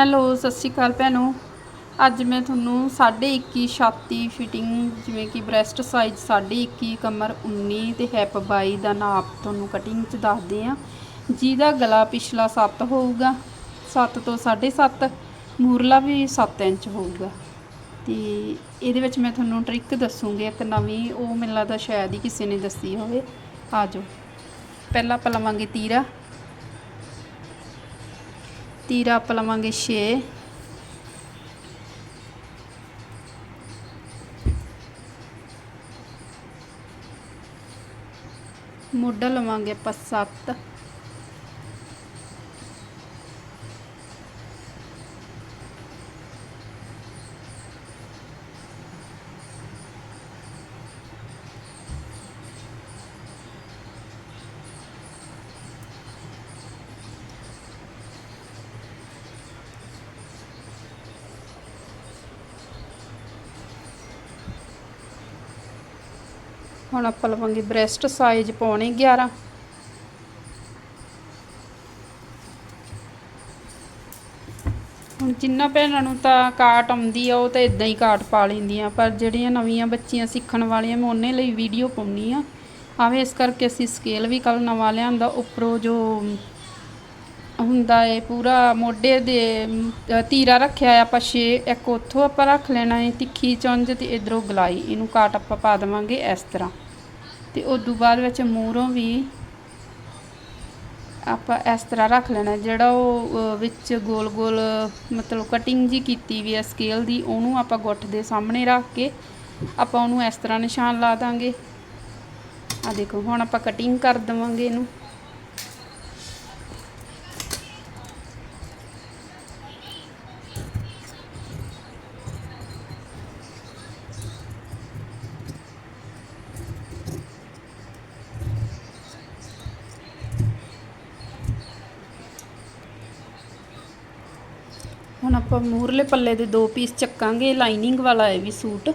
Hello, ਸਤਿ ਸ਼੍ਰੀ ਅਕਾਲ ਭੈਣੋ। ਅੱਜ ਮੈਂ ਤੁਹਾਨੂੰ 21.5 ਛਾਤੀ ਫਿਟਿੰਗ ਜਿਵੇਂ ਕਿ ਬ੍ਰੈਸਟ ਸਾਈਜ਼ 21.5 ਕਮਰ 19 ਤੇ ਹੈਪ 22 ਦਾ ਨਾਪ ਤੁਹਾਨੂੰ ਕਟਿੰਗ 'ਚ ਦੱਸਦੇ ਆ। ਜਿਹਦਾ ਗਲਾ ਪਿਛਲਾ 7 ਹੋਊਗਾ 7 ਤੋਂ 7.5 ਮੂਰਲਾ ਵੀ 7 ਇੰਚ ਹੋਊਗਾ। ਤੇ ਇਹਦੇ ਵਿੱਚ ਮੈਂ ਤੁਹਾਨੂੰ ਟ੍ਰਿਕ ਦੱਸੂਗੀ, ਇੱਕ ਨਵੀਂ, ਉਹ ਮੈਨੂੰ ਲੱਗਦਾ ਸ਼ਾਇਦ ਹੀ ਕਿਸੇ ਨੇ ਦੱਸੀ ਹੋਵੇ। ਆ ਜਾਓ। ਪਹਿਲਾਂ ਆਪਾਂ ਲਵਾਂਗੇ ਤੀਰਾ। ਤੀਰਾ ਆਪਾਂ ਲਵਾਂਗੇ 6 ਮੋਢਾ ਲਵਾਂਗੇ ਆਪਾਂ 7 ਹੁਣ ਆਪਾਂ ਲਵਾਂਗੇ ਬ੍ਰੈਸਟ ਸਾਈਜ਼ ਪਾਉਣੇ 11 ਹੁਣ ਜਿੰਨਾ ਭੈਣਾਂ ਨੂੰ ਤਾਂ ਕਾਟ ਆਉਂਦੀ ਆ, ਉਹ ਤਾਂ ਇਦਾਂ ਹੀ ਕਾਟ ਪਾ ਲੈਂਦੀਆਂ, ਪਰ ਜਿਹੜੀਆਂ ਨਵੀਆਂ ਬੱਚੀਆਂ ਸਿੱਖਣ ਵਾਲੀਆਂ, ਮੈਂ ਉਹਨਾਂ ਲਈ ਵੀਡੀਓ ਪਾਉਣੀ ਆ। ਆਵੇ ਇਸ ਕਰਕੇ ਅਸੀਂ ਸਕੇਲ ਵੀ ਕੱਲ ਨਵਾਂ ਲਿਆਂਦਾ, ਉੱਪਰੋਂ ਜੋ ਹੁੰਦਾ ਏ ਪੂਰਾ ਮੋਢੇ ਦੇ ਅਮ, ਅ, ਤੀਰਾ ਰੱਖਿਆ ਆ ਆਪਾਂ 6 ਇੱਕ ਉੱਥੋਂ ਆਪਾਂ ਰੱਖ ਲੈਣਾ ਏ ਤਿੱਖੀ ਚੁੰਝ ਤੇ ਇਧਰੋਂ ਗਲਾਈ। ਇਹਨੂੰ ਕਾਟ ਆਪਾਂ ਪਾ ਦੇਵਾਂਗੇ ਇਸ ਤਰ੍ਹਾਂ। ਤੇ ਉਦੋਂ ਬਾਅਦ ਵਿੱਚ ਮੂਹਰੋਂ ਵੀ ਆਪਾਂ ਇਸ ਤਰ੍ਹਾਂ ਰੱਖ ਲੈਣਾ ਜਿਹੜਾ ਉਹ ਅ, ਵਿੱਚ ਗੋਲ ਗੋਲ ਮਤਲਬ ਕਟਿੰਗ ਜੀ ਕੀਤੀ ਵੀ ਆ ਸਕੇਲ ਦੀ ਉਹਨੂੰ ਆਪਾਂ ਗੁੱਠ ਦੇ ਸਾਹਮਣੇ ਰੱਖ ਕੇ ਆਪਾਂ ਉਹਨੂੰ ਇਸ ਤਰ੍ਹਾਂ ਨਿਸ਼ਾਨ ਲਾ ਦਾਂਗੇ। ਆ ਦੇਖੋ ਹੁਣ ਆਪਾਂ ਕਟਿੰਗ ਕਰ ਦਵਾਂਗੇ ਇਹਨੂੰ। ਹੁਣ ਆਪਾਂ ਮੂਰਲੇ ਪੱਲੇ ਦੇ ਦੋ ਪੀਸ ਚੱਕਾਂਗੇ ਲਾਈਨਿੰਗ ਵਾਲਾ ਹੈ ਵੀ ਸੂਟ।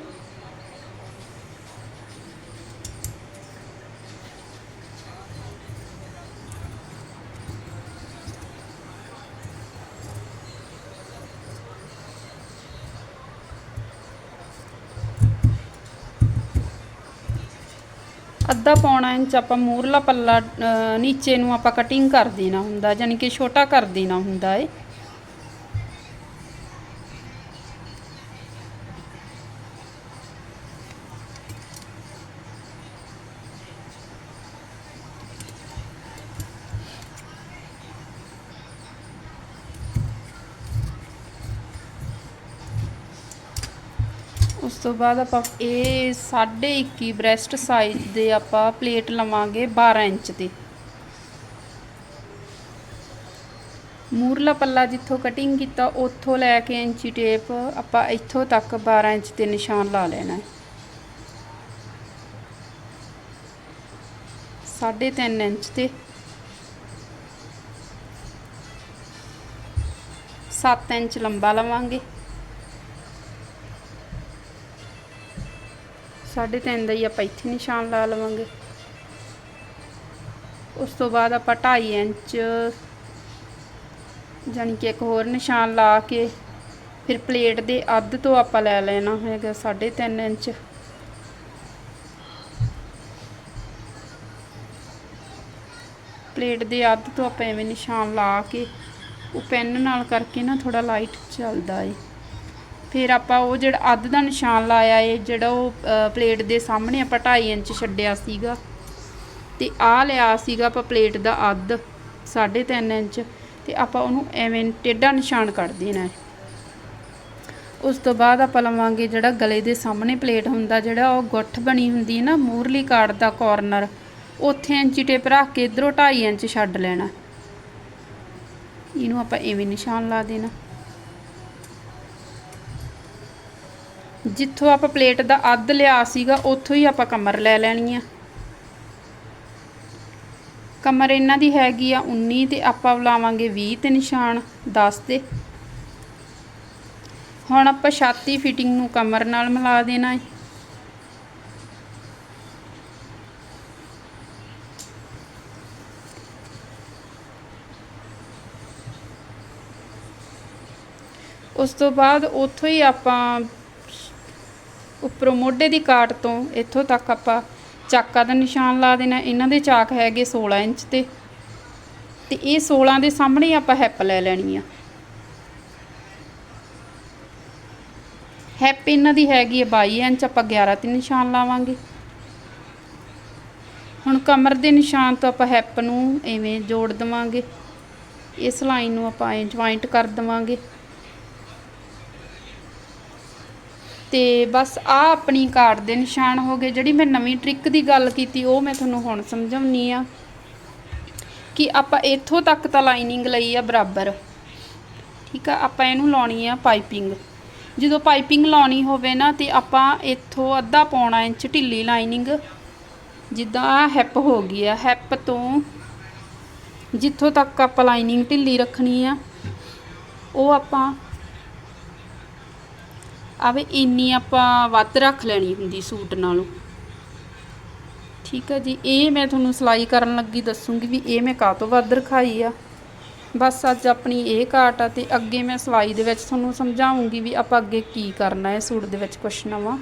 ਅੱਧਾ ਪੌਣਾ ਇੰਚ ਆਪਾਂ ਮੂਰਲਾ ਪੱਲਾ ਨੀਚੇ ਨੂੰ ਆਪਾਂ ਕਟਿੰਗ ਕਰ ਦੇਣਾ ਹੁੰਦਾ ਯਾਨੀ ਕਿ ਛੋਟਾ ਕਰ ਦੇਣਾ ਹੁੰਦਾ ਏ ਉਸ ਤੋਂ ਬਾਅਦ ਆਪਾਂ ਇਹ 21.5 ਬ੍ਰੈਸਟ ਸਾਈਜ਼ ਦੇ ਆਪਾਂ ਪਲੇਟ ਲਵਾਂਗੇ 12 ਇੰਚ ਦੀ। ਮੂਰਲਾ ਪੱਲਾ ਜਿੱਥੋਂ ਕਟਿੰਗ ਕੀਤਾ, ਉੱਥੋਂ ਲੈ ਕੇ ਇੰਚੀ ਟੇਪ ਆਪਾਂ ਇੱਥੋਂ ਤੱਕ 12 ਇੰਚ ਤੇ ਨਿਸ਼ਾਨ ਲਾ ਲੈਣਾ ਹੈ। ਸਾਢੇ ਤਿੰਨ ਇੰਚ ਤੇ। 7 ਇੰਚ ਲੰਬਾ ਲਵਾਂਗੇ। ਸਾਢੇ ਤਿੰਨ ਦਾ ਹੀ ਆਪਾਂ ਇੱਥੇ ਨਿਸ਼ਾਨ ਲਾ ਲਵਾਂਗੇ। ਉਸ ਤੋਂ ਬਾਅਦ ਆਪਾਂ 2.5 ਇੰਚ ਜਾਨੀ ਕਿ ਇੱਕ ਹੋਰ ਨਿਸ਼ਾਨ ਲਾ ਕੇ ਫਿਰ ਪਲੇਟ ਦੇ ਅੱਧ ਤੋਂ ਆਪਾਂ ਲੈ ਲੈਣਾ ਹੈਗਾ ਸਾਢੇ ਤਿੰਨ ਇੰਚ। ਪਲੇਟ ਦੇ ਅੱਧ ਤੋਂ ਆਪਾਂ ਐਵੇਂ ਨਿਸ਼ਾਨ ਲਾ ਕੇ ਉਹ ਪੈਨ ਨਾਲ ਕਰਕੇ ਨਾ ਥੋੜਾ ਲਾਈਟ ਚੱਲਦਾ ਏ। ਫਿਰ ਆਪਾਂ ਉਹ ਜਿਹੜਾ ਅੱਧ ਦਾ ਨਿਸ਼ਾਨ ਲਾਇਆ ਏ, ਜਿਹੜਾ ਉਹ ਪਲੇਟ ਦੇ ਸਾਹਮਣੇ ਆਪਾਂ 2.5 ਇੰਚ ਛੱਡਿਆ ਸੀਗਾ। ਤੇ ਆ ਲਿਆ ਸੀਗਾ ਆਪਾਂ ਪਲੇਟ ਦਾ ਅੱਧ 3.5 ਇੰਚ। ਤੇ ਆਪਾਂ ਉਹਨੂੰ ਐਵੇਂ ਟੇਢਾ ਨਿਸ਼ਾਨ ਕੱਢ ਦੇਣਾ ਹੈ ਉਸ ਤੋਂ ਬਾਅਦ ਆਪਾਂ ਲਵਾਂਗੇ ਜਿਹੜਾ ਗਲੇ ਦੇ ਸਾਹਮਣੇ ਪਲੇਟ ਹੁੰਦਾ, ਜਿਹੜਾ ਉਹ ਗੁੱਠ ਬਣੀ ਹੁੰਦੀ ਹੈ ਨਾ, ਮੂਰਲੀ ਕਾਰਡ ਦਾ ਕਾਰਨਰ। ਉੱਥੇ ਇੰਚੀ ਟੇਪ ਰੱਖ ਕੇ ਇਧਰੋਂ 2.5 ਇੰਚ ਛੱਡ ਲੈਣਾ। ਇਹਨੂੰ ਆਪਾਂ ਐਵੇਂ ਨਿਸ਼ਾਨ ਲਾ ਦੇਣਾ। ਜਿੱਥੋਂ ਆਪਾਂ ਪਲੇਟ ਦਾ ਅੱਧ ਲਿਆ ਸੀਗਾ, ਉੱਥੋਂ ਹੀ ਆਪਾਂ ਕਮਰ ਲੈ ਲੈਣੀ ਆ। ਕਮਰ ਇਹਨਾਂ ਦੀ ਹੈਗੀ ਆ 19 ਤੇ ਆਪਾਂ ਲਾਵਾਂਗੇ 20 ਤੇ ਨਿਸ਼ਾਨ 10 ਤੇ। ਹੁਣ ਆਪਾਂ ਛਾਤੀ ਫਿਟਿੰਗ ਨੂੰ ਕਮਰ ਨਾਲ ਮਿਲਾ ਦੇਣਾ ਹੈ ਉਸ ਤੋਂ ਬਾਅਦ ਉੱਥੋਂ ਹੀ ਆਪਾਂ ਉੱਪਰੋਂ ਮੋਢੇ ਦੀ ਕਾਟ ਤੋਂ ਇੱਥੋਂ ਤੱਕ ਆਪਾਂ ਚਾਕਾ ਦਾ ਨਿਸ਼ਾਨ ਲਾ ਦੇਣਾ, ਇਹਨਾਂ ਦੇ ਚਾਕ ਹੈਗੇ 16 ਇੰਚ ਤੇ ਤੇ ਇਹ 16 ਦੇ ਸਾਹਮਣੇ ਆਪਾਂ ਹੈਪ ਲੈ ਲੈਣੀ ਆ। ਹੈਪ ਇਹਨਾਂ ਦੀ ਹੈਗੀ ਹੈ 22 ਇੰਚ, ਆਪਾਂ 11 ਤੇ ਨਿਸ਼ਾਨ ਲਾਵਾਂਗੇ। ਹੁਣ ਕਮਰ ਦੇ ਨਿਸ਼ਾਨ ਤੋਂ ਆਪਾਂ ਹੈਪ ਨੂੰ ਐਵੇਂ ਜੋੜ ਦਵਾਂਗੇ। ਇਸ ਲਾਈਨ ਨੂੰ ਆਪਾਂ ਐਂ ਜੁਆਇੰਟ ਕਰ ਦਵਾਂਗੇ। ਤੇ ਬਸ ਆ ਆਪਣੀ ਕਾਰਡ ਦੇ ਨਿਸ਼ਾਨ ਹੋ ਗਏ। ਜਿਹੜੀ ਮੈਂ ਨਵੀਂ ਟ੍ਰਿਕ ਦੀ ਗੱਲ ਕੀਤੀ, ਉਹ ਮੈਂ ਤੁਹਾਨੂੰ ਹੁਣ ਸਮਝਾਉਣੀ ਆ ਕਿ ਆਪਾਂ ਇੱਥੋਂ ਤੱਕ ਤਾਂ ਲਾਈਨਿੰਗ ਲਈ ਆ ਬਰਾਬਰ। ਠੀਕ ਆ, ਆਪਾਂ ਇਹਨੂੰ ਲਾਉਣੀ ਆ ਪਾਈਪਿੰਗ ਜਦੋਂ ਪਾਈਪਿੰਗ ਲਾਉਣੀ ਹੋਵੇ ਨਾ, ਤੇ ਆਪਾਂ ਇੱਥੋਂ ਅੱਧਾ ਪੌਣਾ ਇੰਚ ਢਿੱਲੀ ਲਾਈਨਿੰਗ ਜਿੱਦਾਂ ਆਹ ਹੈਪ ਹੋ ਗਈ ਆ ਹੈਪ ਤੋਂ ਜਿੱਥੋਂ ਤੱਕ ਆਪਾਂ ਲਾਈਨਿੰਗ ਢਿੱਲੀ ਰੱਖਣੀ ਆ, ਉਹ ਆਪਾਂ ਆਵੇ, ਇੰਨੀ ਆਪਾਂ ਵੱਧ ਰੱਖ ਲੈਣੀ ਹੁੰਦੀ ਸੂਟ ਨਾਲੋਂ। ਠੀਕ ਆ ਜੀ, ਇਹ ਮੈਂ ਤੁਹਾਨੂੰ ਸਿਲਾਈ ਕਰਨ ਲੱਗੀ ਦੱਸੂਗੀ ਵੀ ਇਹ ਮੈਂ ਕਾਹ ਤੋਂ ਵੱਧ ਰਖਾਈ ਆ। ਬਸ ਅੱਜ ਆਪਣੀ ਇਹ ਘਾਟ ਆ ਤੇ ਅੱਗੇ ਮੈਂ ਸਿਲਾਈ ਦੇ ਵਿੱਚ ਤੁਹਾਨੂੰ ਸਮਝਾਉਂਗੀ ਵੀ ਆਪਾਂ ਅੱਗੇ ਕੀ ਕਰਨਾ ਹੈ, ਸੂਟ ਦੇ ਵਿੱਚ ਕੁਛ ਨਵਾਂ।